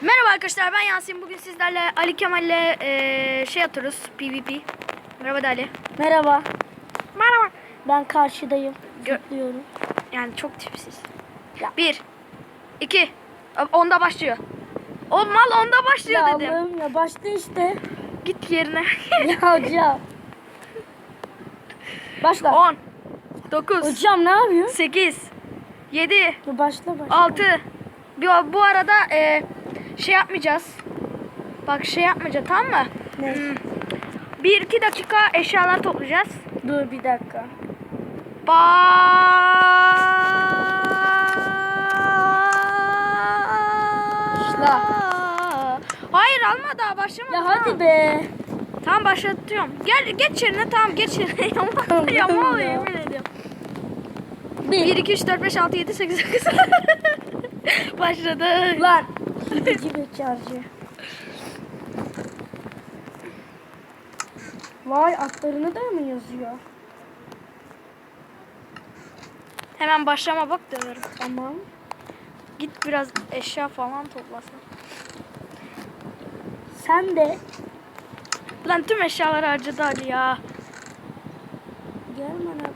Merhaba arkadaşlar ben Yasin. Bugün sizlerle Ali Kemal'le eee, şey atıyoruz PvP. Merhaba da Ali. Merhaba. Merhaba. Ben karşıdayım. Gö-. Yani çok tipsiz. Ya. Bir. iki. Onda başlıyor. O mal onda başlıyor Ya dedim. Allah'ım ya başla işte. Git yerine. ya hocam. Başla. 10. 9. Hocam ne yapıyorsun? 8. 7. Ya başla başla. 6. Bu, bu arada eee, şey yapmayacağız. Bak şey yapmayacağız tamam mı? Ne? Hmm. 1-2 dakika eşyalar toplayacağız. Dur bir dakika. Başla. Hayır alma daha başlamadı. Ya hadi be. Tamam başlatıyorum. Gel geç yerine tamam geç yerine. Yama Tamam, yama oluyor ya. yemin ediyorum. 1 1 2 3 4 5 6 7 8 9. Başladı. Lan. Gidici bekarcı. Vay atlarını da mı yazıyor? Hemen başlama bak döverim. Tamam. Git biraz eşya falan toplasın. Sen de Lan tüm eşyaları harcadı Ali ya. gel bana.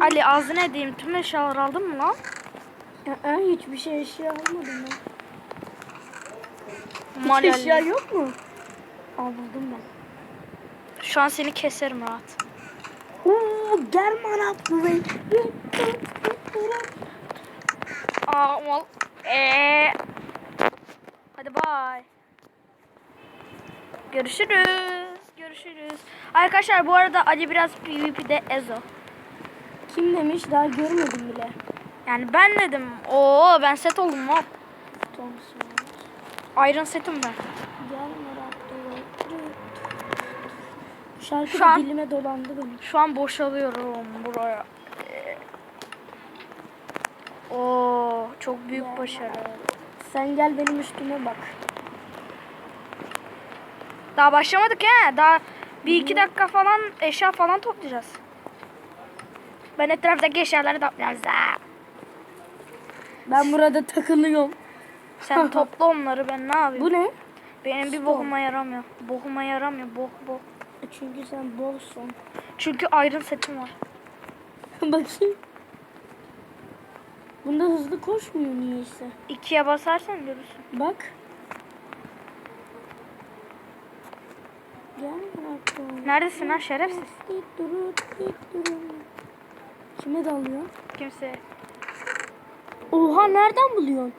Ali ağzına edeyim tüm eşyaları aldın mı lan? Aa, hiçbir şey eşya almadım ben. Hiç Mal eşya yok mu? Aa buldum ben. Şu an seni keserim rahat. Oo gel bana buraya. Aa mal. Eee. Hadi bay. Görüşürüz. Görüşürüz. Arkadaşlar bu arada Ali biraz PvP'de Ezo. Kim demiş daha görmedim bile. Yani ben dedim. Oo ben set oldum. Thompson. Iron setim ben. Şarkı Şu an- dilime dolandı benim. Şu an boşalıyorum buraya. Oo çok büyük başarı. Sen gel benim üstüme bak. Daha başlamadık he. Daha bir iki dakika falan eşya falan toplayacağız. Ben etraftaki eşyaları toplayacağız. Ben burada takılıyorum. Sen topla onları ben ne yapayım? Bu ne? Benim bir bohuma yaramıyor. Bohuma yaramıyor. Boh boh. E Çünkü sen bolsun. Çünkü iron setim var. Bakayım. Bunda hızlı koşmuyor niyeyse. İkiye basarsan görürsün. Bak. Gel. Neredesin lan şerefsiz? Durun, durun. Kime dalıyor? Kimse. Oha nereden buluyorsun?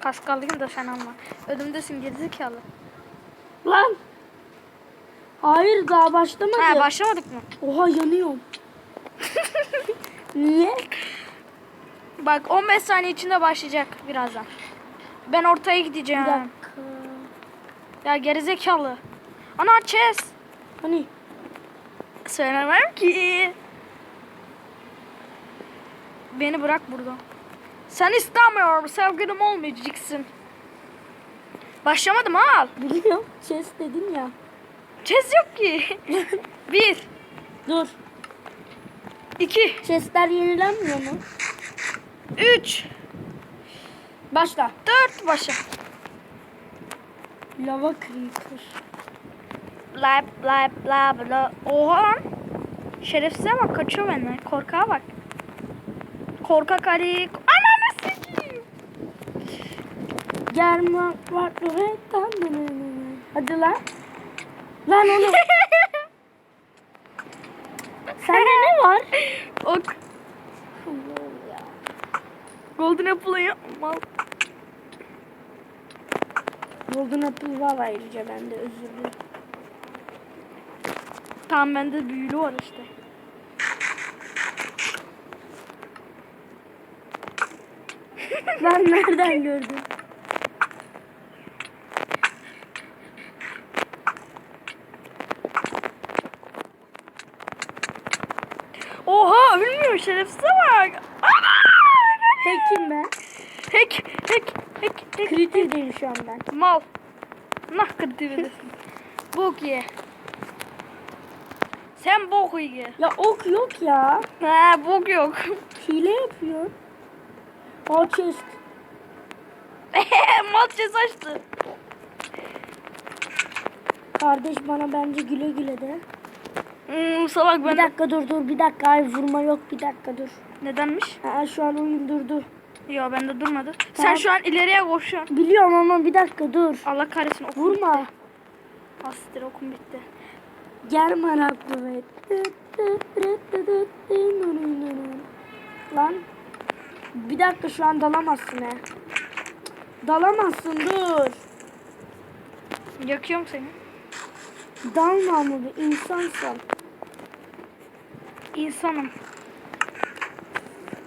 Kaskallıyım da sen alma. Ödümdesin gerizekalı. Lan. Hayır daha başlamadı. Ha başlamadık mı? Oha yanıyorum. Niye? Bak 15 saniye içinde başlayacak birazdan. Ben ortaya gideceğim. Bir dakika. Ya gerizekalı. Ana chest. Hani Söylemem ki. Beni bırak burada. Sen istemiyorum. Sevgilim olmayacaksın. Başlamadım al. biliyorum. Chest dedin ya. Chest yok ki. Bir, Dur. iki, Chestler yenilenmiyor mu? üç, Başla. dört başla. Lava creeper. Bla bla bla bla. Oha lan. Şerefsize bak kaçıyor benden. Korkağa bak. Korkak Ali. Germa var ve Hadi lan. Lan oğlum. Sende ne var? Ok. Golden Apple'ı yapma. Golden apple var ayrıca bende özür dilerim. Tamam bende büyülü var işte. Lan nereden gördün? Oha ölmüyor şerefsize bak. Hackim ben. Hack hack hack hack. Creative'deyim şu an ben. Mal. Nah kırdı Bok ye. Sen bok ye. Ya ok yok ya. He bok yok. Hile yapıyor. Aa chest. Mal ceza açtı. Kardeş bana bence güle güle de. Hmm, salak Bir ben. dakika dur dur bir dakika ay vurma yok bir dakika dur. Nedenmiş? Ha, şu an oyun durdu. Yo bende durmadı. Sen Tamam. şu an ileriye koşuyorsun. Biliyorum ama bir dakika dur. Allah kahretsin okum Vurma. bitti. Asittir okum bitti. Gel meraklı. Lan. Bir dakika şu an dalamazsın he. Dalamazsın dur. Yakıyorum seni. Dalma ama bir insansın. İnsanım.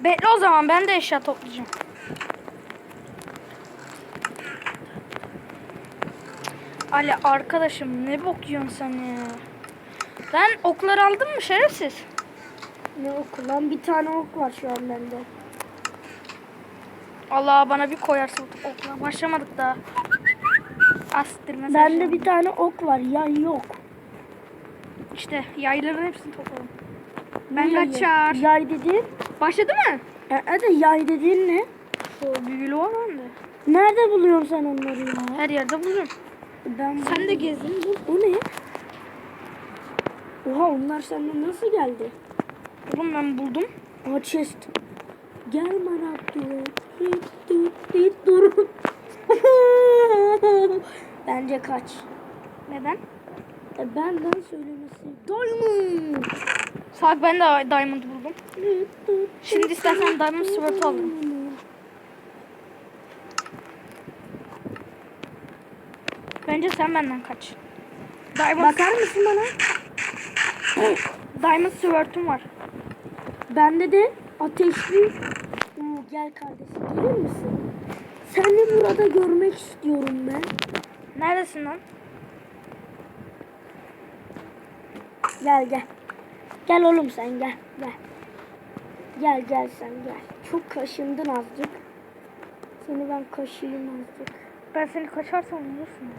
Bekle o zaman ben de eşya toplayacağım. Ali arkadaşım ne bok yiyorsun sen ya? Ben okları aldım mı şerefsiz? Ne oku lan bir tane ok var şu an bende. Allah bana bir koyarsın okla. Başlamadık daha. Asittir mesaj. Bende bir tane ok var yay yok. İşte yayların hepsini topladım. Ben kaçar. Yay dediğin? Başladı mı? E, hadi yay dediğin ne? O büyülü var bende. Nerede buluyorsun sen onları ya? Her yerde bulurum. Ben Sen de gezdin. Bu, o ne? Oha onlar senden nasıl geldi? Oğlum ben buldum. Aa chest. Gel rit durun. Bence kaç. Neden? E, benden söylemesi. Diamond. Salak ben de diamond buldum. Şimdi istersen diamond sword alırım. Bence sen benden kaç. Diamond, Bakar mısın bana? diamond sword'um var. Bende de ateşli. Oo, gel kardeşim gelir misin? Seni burada görmek istiyorum ben. Neredesin lan? Gel gel. Gel oğlum sen gel gel. Gel gel sen gel. Çok kaşındın azıcık. Seni ben kaşıyım azıcık. Ben seni kaçarsam vurursun.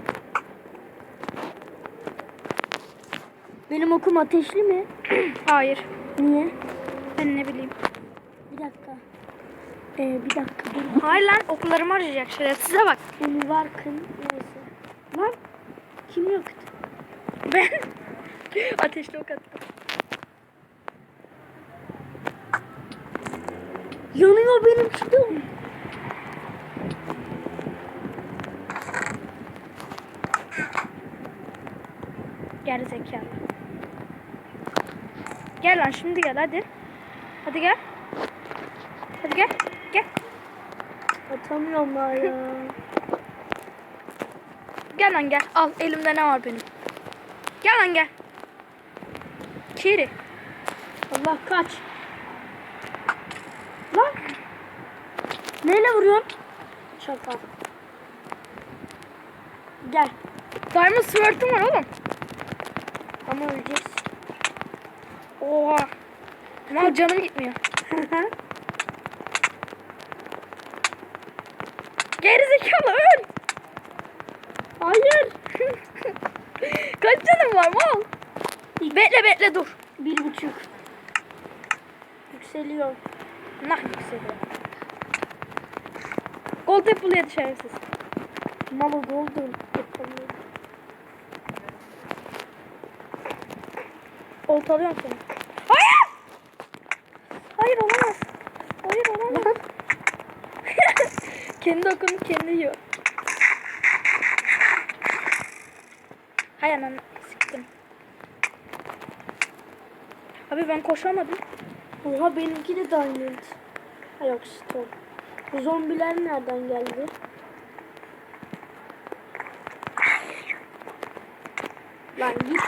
Benim okum ateşli mi? Hayır. Niye? Ben ne bileyim. Bir dakika. Ee, bir dakika dur. Hayır lan oklarımı harcayacak şerefsize bak. Beni var kın. Neyse. Lan kim yok? Ben ateşli ok attım. Yanıyor benim çıdım. Geri zekalı. Gel lan şimdi gel hadi. Hadi gel. Hadi gel. Gel. Atamıyorum ha ya. Gel lan gel. Al elimde ne var benim. Gel lan gel. Kiri. Allah kaç. Lan. Neyle vuruyorsun? Şaka. Gel. Diamond Sword'um var oğlum. Ama öleceğiz. Oha. Ama canım gitmiyor. Geri zekalı öl. Hayır. Kaç canım var mal? Bekle bekle dur. Bir buçuk. Yükseliyor. Nah yükseliyor. Gold Apple yedi şerefsiz. Mama golden. Yapamıyorum. Oltalıyorum seni. Hayır! Hayır olamaz. Hayır olamaz. kendi okunu kendi yiyor. Hay anam sıktım. Abi ben koşamadım. Oha benimki de diamond. Ha yok stone. Bu zombiler nereden geldi? Lan git.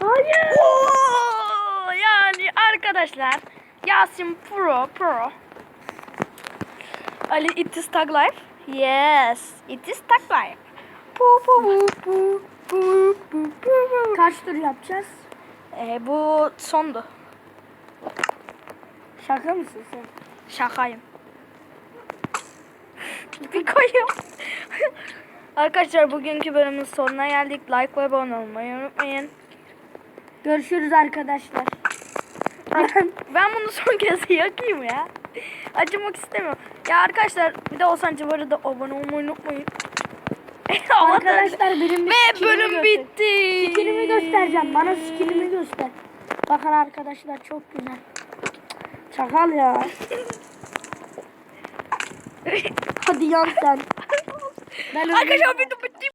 Hayır. Oo, yani arkadaşlar Yasin Pro Pro. Ali it is tag life. Yes, it is tag life. Pu pu pu pu pu pu pu. Kaç tur yapacağız? Ee, bu sondu. Şaka mısın sen? Şakayım. Bir koyuyorum. Arkadaşlar bugünkü bölümün sonuna geldik. Like ve abone olmayı unutmayın. Görüşürüz arkadaşlar. ben bunu son kez yakayım ya. Acımak istemiyorum. Ya arkadaşlar bir de Oğuzhan Civarı da abone olmayı unutmayın. Arkadaşlar benim bir Ve skillimi bölüm göster- bitti. Skillimi göstereceğim. Bana skillimi göster. Bakın arkadaşlar çok güzel. Çakal ya. Hadi yan sen. Ben Arkadaşlar öldüm. video bitti.